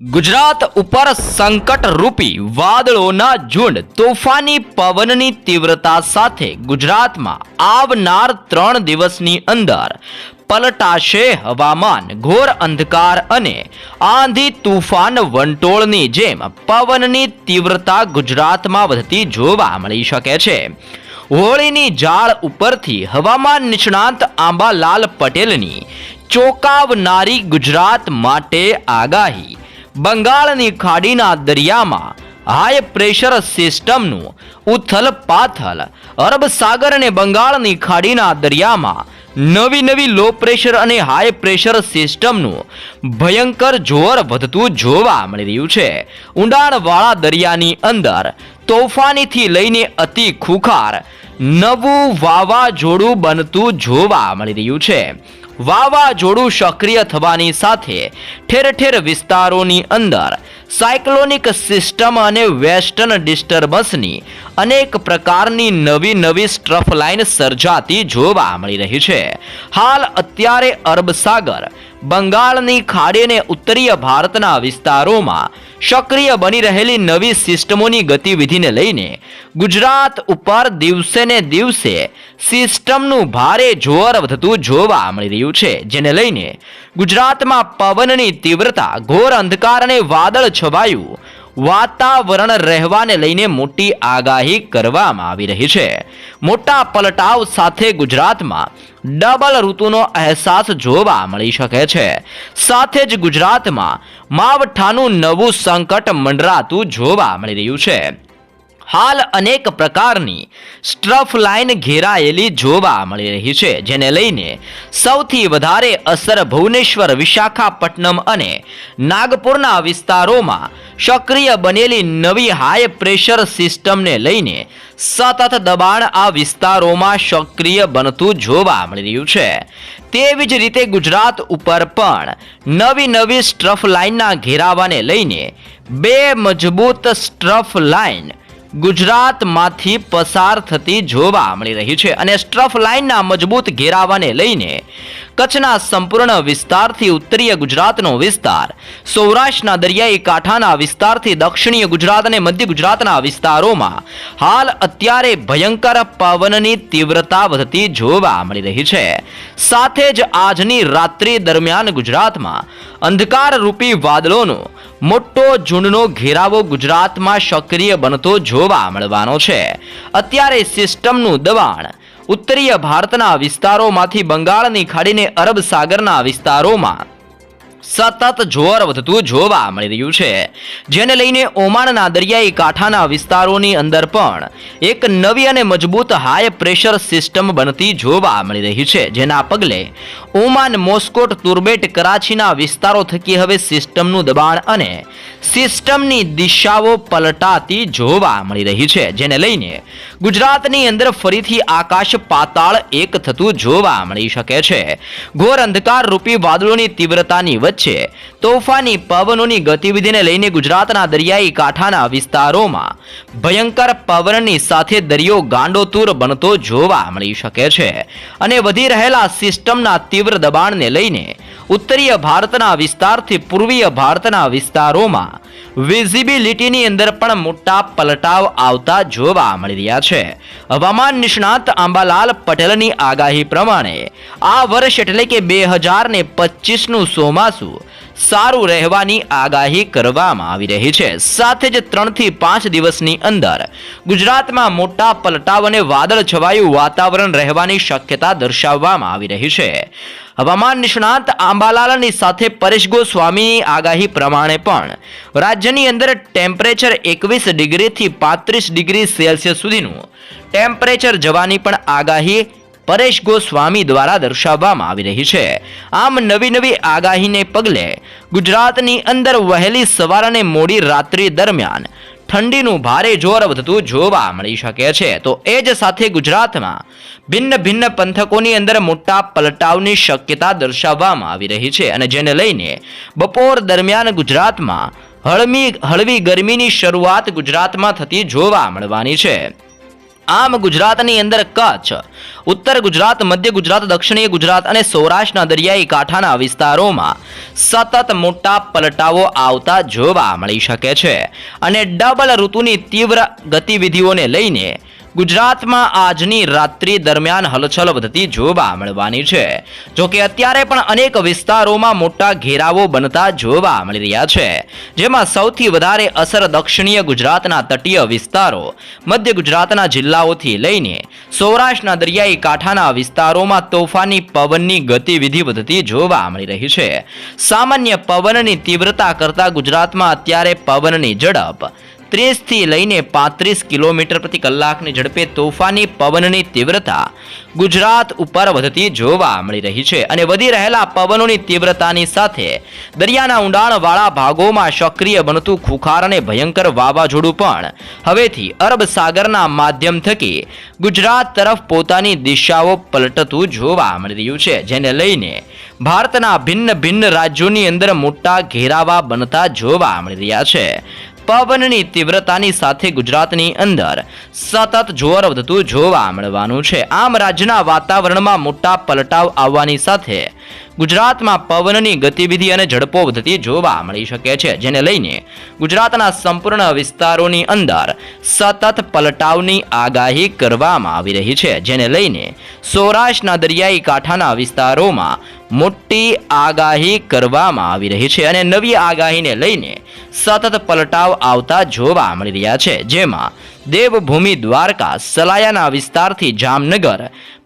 ગુજરાત ઉપર સંકટ રૂપી વાદળોના ઝુંડ તોફાની પવનની તીવ્રતા સાથે ગુજરાતમાં આવનાર ત્રણ દિવસની અંદર પલટાશે હવામાન, ઘોર અંધકાર અને આંધી તુફાન વંટોળની જેમ પવનની તીવ્રતા ગુજરાતમાં વધતી જોવા મળી શકે છે. હોળીની જાળ ઉપરથી હવામાન નિષ્ણાંત આંબાલાલ પટેલની ચોંકાવનારી ગુજરાત માટે આગાહી બંગાળની ખાડીના દરિયામાં હાઈ પ્રેશર સિસ્ટમનું ઉથલ પાથલ, અરબ સાગર અને બંગાળની ખાડીના દરિયામાં નવી નવી લો પ્રેશર અને હાઈ પ્રેશર સિસ્ટમનું ભયંકર જોર વધતું જોવા મળી રહ્યું છે. ઊંડાણવાળા દરિયાની અંદર તોફાનીથી લઈને અતિ ખુખાર નવું વાવાઝોડું બનતું જોવા મળી રહ્યું છે. વાવાઝોડું સક્રિય થવાની સાથે ઠેર ઠેર વિસ્તારોની અંદર સાયક્લોનિક સિસ્ટમ અને વેસ્ટર્ન ડિસ્ટર્બન્સની અનેક પ્રકારની નવી નવી સ્ટ્રફ લાઇન સર્જાતી જોવા મળી રહી છે. હાલ અત્યારે અરબ સાગર બંગાળની ખાડીને ઉત્તરીય ભારતના વિસ્તારોમાં સક્રિય બની રહેલી નવી સિસ્ટમોની ગતિવિધિને લઈને ગુજરાત ઉપર દિવસે ને દિવસે સિસ્ટમનું ભારે જોર વધતું જોવા મળી રહ્યું છે, જેને લઈને ગુજરાતમાં પવનની તીવ્રતા, ઘોર અંધકાર અને વાદળ છવાયું વાતાવરણ રહેવાને લઈને મોટી આગાહી કરવામાં આવી રહી છે. મોટા પલટાવ સાથે ગુજરાતમાં ડબલ ઋતુનો અહેસાસ જોવા મળી શકે છે. સાથે જ ગુજરાતમાં માવઠાનું નવું સંકટ મંડરાતું જોવા મળી રહ્યું છે. હાલ અનેક પ્રકારની સ્ટ્રફ લાઇન ઘેરાયેલી જોવા મળી રહી છે, જેને લઈને સૌથી વધારે અસર ભુવનેશ્વર, વિશાખાપટ્ટનમ અને નાગપુરના વિસ્તારોમાં સક્રિય બનેલી નવી હાઈ પ્રેશર સિસ્ટમને લઈને સતત દબાણ આ વિસ્તારોમાં સક્રિય બનતું જોવા મળી રહ્યું છે. તેવી જ રીતે ગુજરાત ઉપર પણ નવી નવી સ્ટ્રફ લાઇનના ઘેરાવાને લઈને બે મજબૂત સ્ટ્રફ લાઇન ગુજરાતમાંથી પસાર થતી જોવા મળી રહી છે. અને સ્ટ્રફ લાઇનના મજબૂત ઘેરાવાને લઈને કચ્છના સંપૂર્ણ વિસ્તારથી ઉત્તરીય ગુજરાતનો વિસ્તાર. સૌરાષ્ટ્રના દરિયાઈ કાંઠાના વિસ્તારથી દક્ષિણીય ગુજરાત અને મધ્ય ગુજરાતના વિસ્તારોમાં હાલ અત્યારે ભયંકર પવનની તીવ્રતા વધતી જોવા મળી રહી છે. સાથે જ આજની રાત્રિ દરમિયાન ગુજરાતમાં અંધકારરૂપી વાદળોનો મોટો ઝુંડનો ઘેરાવો ગુજરાતમાં સક્રિય બનતો જોવા મળવાનો છે. અત્યારે સિસ્ટમનું દબાણ ઉત્તરીય ભારતના વિસ્તારોમાંથી બંગાળની ખાડીને અરબ સાગરના વિસ્તારોમાં. સતત જોર વધતું જોવા મળી રહ્યું છે. જેને લઈને ઓમાનના દરિયાઈ કાંઠાના વિસ્તારોની અંદર પણ એક નવી અને મજબૂત હાઈ પ્રેશર સિસ્ટમ બનતી જોવા મળી રહી છે. જેના પગલે ઓમાન, મોસ્કોટ, તુર્બેટ, કરાચીના વિસ્તારો થકી હવે સિસ્ટમનું દબાણ અને સિસ્ટમની દિશાઓ પલટાતી જોવા મળી રહી છે. જેને લઈને ગુજરાતની અંદર ફરીથી આકાશ પાતાળ એક થતું જોવા મળી શકે છે. ઘોર અંધકાર રૂપી વાદળોની તીવ્રતાની વચ્ચે તોફાની પવનોની ગતિવિધિને લઈને ગુજરાતના દરિયાઈ કાંઠાના વિસ્તારોમાં ભયંકર પવનની સાથે દરિયો ગાંડોતુર બનતો જોવા મળી શકે છે. અને વધી રહેલા સિસ્ટમના તીવ્ર દબાણને લઈને ઉત્તરીય ભારતના વિસ્તારથી પૂર્વીય ભારતના વિસ્તારોમાં વિઝિબિલિટીની અંદર પણ મોટા પલટાવ આવતા જોવા મળી રહ્યા છે. હવામાન નિષ્ણાત આંબાલાલ પટેલની આગાહી પ્રમાણે આ વર્ષ એટલે કે બે હજાર ને પચીસનું ચોમાસું સારું રહેવાની આગાહી કરવામાં આવી રહી છે. સાથે જ ત્રણથી પાંચ દિવસની અંદર ગુજરાતમાં મોટા પલટાવ અને વાદળ છવાયું વાતાવરણ રહેવાની શક્યતા દર્શાવવામાં આવી રહી છે. હવામાન નિષ્ણાંત આંબાલાલની સાથે પરેશ ગોસ્વામીની આગાહી પ્રમાણે પણ રાજ્યની અંદર ટેમ્પરેચર એકવીસ ડિગ્રીથી પાંત્રીસ ડિગ્રી સેલ્સિયસ સુધીનું ટેમ્પરેચર જવાની પણ આગાહી પરેશ ગોસ્વામી દ્વારા દર્શાવવામાં આવી રહી છે. આમ નવી નવી આગાહીને પગલે ગુજરાતની અંદર વહેલી સવાર અને મોડી રાત્રિ દરમિયાન ઠંડીનું ભારે જોર વધતું જોવા મળી શકે છે. તો એ જ સાથે ગુજરાતમાં ભિન્ન ભિન્ન પંથકોની અંદર મોટા પલટાવની શક્યતા દર્શાવવામાં આવી રહી છે અને જેને લઈને બપોર દરમિયાન ગુજરાતમાં હળમી હળવી ગરમીની શરૂઆત ગુજરાતમાં થતી જોવા મળવાની છે. આમ ગુજરાતની અંદર કચ્છ, ઉત્તર ગુજરાત, મધ્ય ગુજરાત, દક્ષિણીય ગુજરાત અને સૌરાષ્ટ્રના દરિયાઈ કાંઠાના વિસ્તારોમાં સતત મોટા પલટાવો આવતા જોવા મળી શકે છે અને ડબલ ઋતુની તીવ્ર ગતિવિધિઓને લઈને ગુજરાતમાં આજની રાત્રિ દરમિયાન હલચલ વધતી જોવા મળવાની છે. જોકે અત્યારે પણ અનેક વિસ્તારોમાં મોટા ઘેરાવો બનતા જોવા મળી રહ્યા છે. જેમાં સૌથી વધારે અસર દક્ષિણીય ગુજરાતના તટીય વિસ્તારો, મધ્ય ગુજરાતના જિલ્લાઓથી લઈને સૌરાષ્ટ્રના દરિયાઈ કાંઠાના વિસ્તારોમાં તોફાની પવનની ગતિવિધિ વધતી જોવા મળી રહી છે. સામાન્ય પવનની તીવ્રતા કરતાં ગુજરાતમાં અત્યારે પવનની ઝડપ ત્રીસથી લઈને પાંત્રીસ કિલોમીટર પ્રતિ કલાકની ઝડપે તોફાની પવનની તીવ્રતા ગુજરાત ઉપર વધતી જોવા મળી રહી છે અને વધી રહેલા પવનોની તીવ્રતાની સાથે દરિયાના ઊંડાણવાળા ભાગોમાં સક્રિય બનતું ખુખાર અને ભયંકર વાવાઝોડું પણ હવેથી અરબ સાગરના માધ્યમ થકી ગુજરાત તરફ પોતાની દિશાઓ પલટતું જોવા મળી રહ્યું છે, જેને લઈને ભારતના ભિન્ન ભિન્ન રાજ્યોની અંદર મોટા ઘેરાવા બનતા જોવા મળી રહ્યા છે. પવનની તીવ્રતાની સાથે ગુજરાતની અંદર સતત જોર વધતું જોવા મળવાનું છે. આમ રાજ્યના વાતાવરણમાં મોટા પલટાવ આવવાની સાથે ગુજરાતમાં પવનની ગતિવિધિ અને ઝડપો વધતી જોવા મળી શકે છે, જેને લઈને ગુજરાતના સંપૂર્ણ વિસ્તારોની અંદર સતત પલટાવની આગાહી કરવામાં આવી રહી છે, જેને લઈને સૌરાષ્ટ્રના દરિયાઈ કાંઠાના વિસ્તારોમાં મોટી આગાહી કરવામાં આવી રહી છે અને નવી આગાહીને લઈને સતત પલટાવ આવતા જોવા મળી રહ્યા છે, જેમાં દેવભૂમિ દ્વારકા, સલાયાના વિસ્તારથી જામનગર,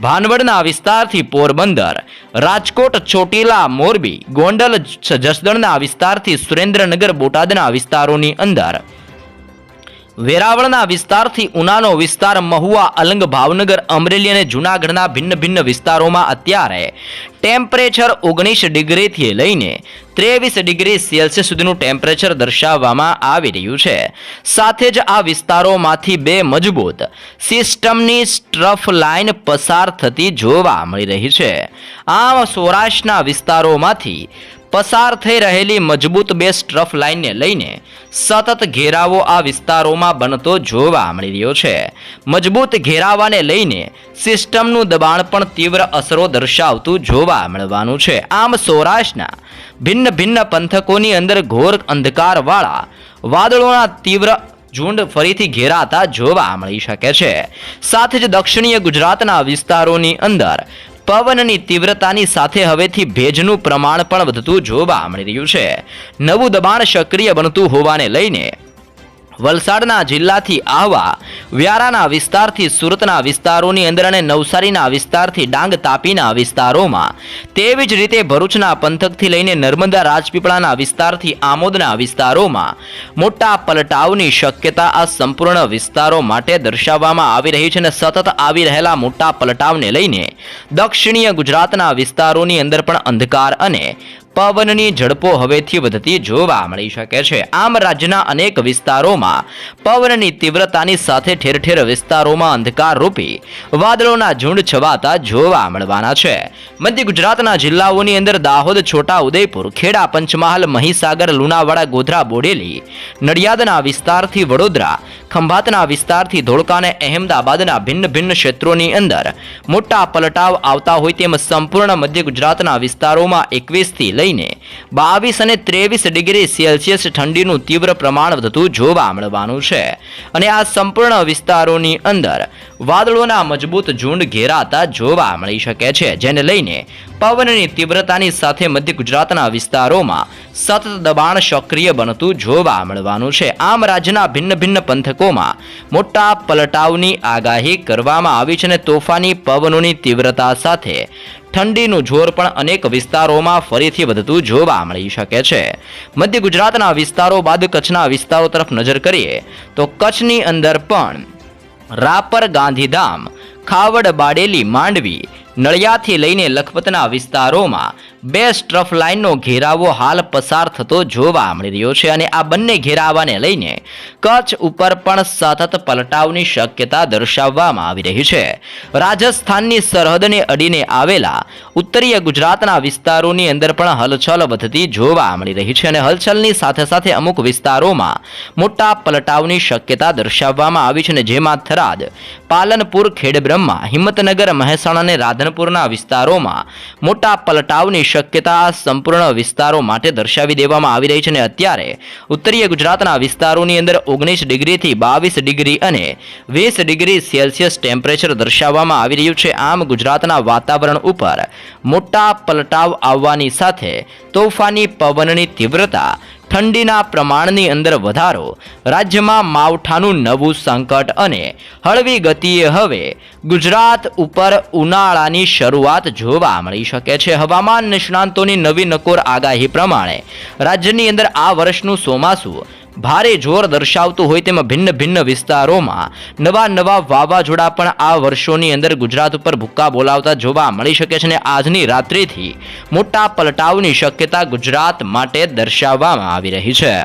ભાનવડના વિસ્તારથી પોરબંદર, રાજકોટ, ચોટીલા, મોરબી, ગોંડલ, જસદણના વિસ્તારથી સુરેન્દ્રનગર, બોટાદના વિસ્તારોની અંદર. વેરાવળના વિસ્તારથી ઉનાનો વિસ્તાર મહુવા, અલંગ, ભાવનગર, અમરેલી અને જૂનાગઢના ભિન્ન ભિન્ન વિસ્તારોમાં અત્યારે ટેમ્પરેચર ઓગણીસ ડિગ્રીથી લઈને ત્રેવીસ ડિગ્રી સેલ્સિયસ સુધીનું ટેમ્પરેચર દર્શાવવામાં આવી રહ્યું છે. સાથે જ આ વિસ્તારોમાંથી બે મજબૂત સિસ્ટમની સ્ટ્રફ લાઇન પસાર થતી જોવા મળી રહી છે. આમ સૌરાષ્ટ્રના વિસ્તારોમાંથી પસાર થઈ રહેલી મજબૂત બે સ્ટ્રફ લાઇનને લઈને સતત ઘેરાવો આ વિસ્તારોમાં બનતો જોવા મળી રહ્યો છે. મજબૂત ઘેરાવાને લઈને સિસ્ટમનું દબાણ પણ તીવ્ર અસરો દર્શાવતું જોવા મળવાનું છે. આમ સૌરાષ્ટ્રના ભિન્ન ભિન્ન પંથકોની અંદર ઘોર અંધકારવાળા વાદળોના તીવ્ર ઝુંડ ફરીથી ઘેરાતા જોવા મળી શકે છે. સાથે જ દક્ષિણીય ગુજરાતના વિસ્તારોની અંદર પવનની તીવ્રતાની સાથે હવેથી ભેજનું પ્રમાણ પણ વધતું જોવા મળી રહ્યું છે. નવું દબાણ સક્રિય બનતું હોવાને લઈને વલસાડના જિલ્લાથી આહવા, વ્યારાના વિસ્તારથી સુરતના વિસ્તારોની અંદર અને નવસારીના વિસ્તારથી ડાંગ તાપીના વિસ્તારોમાં. તેવી જ રીતે ભરૂચના પંથકથી લઈને નર્મદા રાજપીપળાના વિસ્તારથી આમોદના વિસ્તારોમાં મોટા પલટાવની શક્યતા આ સંપૂર્ણ વિસ્તારો માટે દર્શાવવામાં આવી રહી છે અને સતત આવી રહેલા મોટા પલટાવને લઈને દક્ષિણીય ગુજરાતના વિસ્તારોની અંદર પણ અંધકાર અને પવનની ઝડપો હવેથી વધતી જોવા મળી શકે છે. આમ રાજ્યના અનેક વિસ્તારોમાં પવનની તીવ્રતાની સાથે ઠેર ઠેર વિસ્તારોમાં અંધકાર રૂપી વાદળોના ઝુંડ છવાતા જોવા મળવાના છે. મધ્ય ગુજરાતના જિલ્લાઓની અંદર દાહોદ, છોટા ઉદયપુર, ખેડા, પંચમહાલ, મહીસાગર, લુણાવાડા, ગોધરા, બોડેલી, નડિયાદના વિસ્તારથી વડોદરા ખંભાતના વિસ્તારથી ધોળકા અને અહેમદાબાદના ભિન્ન ભિન્ન ક્ષેત્રોની અંદર મોટા પલટાવ આવતા હોય તેમ સંપૂર્ણ મધ્ય ગુજરાતના વિસ્તારોમાં એકવીસથી લઈને બાવીસ અને ત્રેવીસ ડિગ્રી સેલ્સિયસ ઠંડીનું તીવ્ર પ્રમાણ વધતું જોવા મળવાનું છે. અને આ સંપૂર્ણ વિસ્તારોની અંદર વાદળોના મજબૂત ઝુંડ ઘેરાતા જોવા મળી શકે છે, જેને લઈને પવનની તીવ્રતાની સાથે મધ્ય ગુજરાતના વિસ્તારોમાં સતત દબાણ સક્રિય બનતું જોવા મળવાનું છે. આમ રાજ્યના ભિન્ન ભિન્ન પંથકોમાં મોટા પલટાવની આગાહી કરવામાં આવી છે અને તોફાની પવનોની તીવ્રતા સાથે ઠંડીનું જોર પણ અનેક વિસ્તારોમાં ફરીથી વધતું જોવા મળી શકે છે. મધ્ય ગુજરાતના વિસ્તારો બાદ કચ્છના વિસ્તારો તરફ નજર કરીએ તો કચ્છની અંદર પણ રાપર ગાંધીધામ ખાવડ બાડેલી માંડવી નળિયાથી લઈને લખપતના વિસ્તારોમાં બે સ્ટ્રફ લાઇનનો ઘેરાવો હાલ પસાર થતો જોવા મળી રહ્યો છે અને આ બંને ઘેરાવાને લઈને કચ્છ ઉપર પણ સતત પલટાવની શક્યતા દર્શાવવામાં આવી રહી છે. રાજસ્થાનની સરહદને અડીને આવેલા ઉત્તરીય ગુજરાતના વિસ્તારોની અંદર પણ હલચલ વધતી જોવા મળી રહી છે અને હલચલની સાથે સાથે અમુક વિસ્તારોમાં મોટા પલટાવની શક્યતા દર્શાવવામાં આવી છે અને જેમાં થરાદ, પાલનપુર, ખેડબ્રહ્મા, હિંમતનગર, મહેસાણા અને રાધનપુરના વિસ્તારોમાં મોટા પલટાવની શક્યતા સંપૂર્ણ વિસ્તારો માટે દર્શાવી દેવામાં આવી રહી છે અને અત્યારે ઉત્તરીય ગુજરાતના વિસ્તારોની અંદર ઓગણીસ ડિગ્રીથી બાવીસ ડિગ્રી અને વીસ ડિગ્રી સેલ્સિયસ ટેમ્પરેચર દર્શાવવામાં આવી રહ્યું છે. આમ ગુજરાતના વાતાવરણ ઉપર મોટા પલટાવ આવવાની સાથે તોફાની પવનની તીવ્રતા ઠંડીના પ્રમાણની અંદર વધારો, રાજ્યમાં માવઠાનું નવું સંકટ અને હળવી ગતિએ હવે ગુજરાત ઉપર ઉનાળાની શરૂઆત જોવા મળી શકે છે. હવામાન નિષ્ણાંતોની નવી નકોર આગાહી પ્રમાણે રાજ્યની અંદર આ વર્ષનું ચોમાસું ભારે જોર દર્શાવતું હોય તેમાં ભિન્ન ભિન્ન વિસ્તારોમાં નવા નવા વાવાઝોડા પણ આ વર્ષોની અંદર ગુજરાત ઉપર ભૂક્કા બોલાવતા જોવા મળી શકે છે અને આજની રાત્રિથી મોટા પલટાવની શક્યતા ગુજરાત માટે દર્શાવવામાં આવી રહી છે.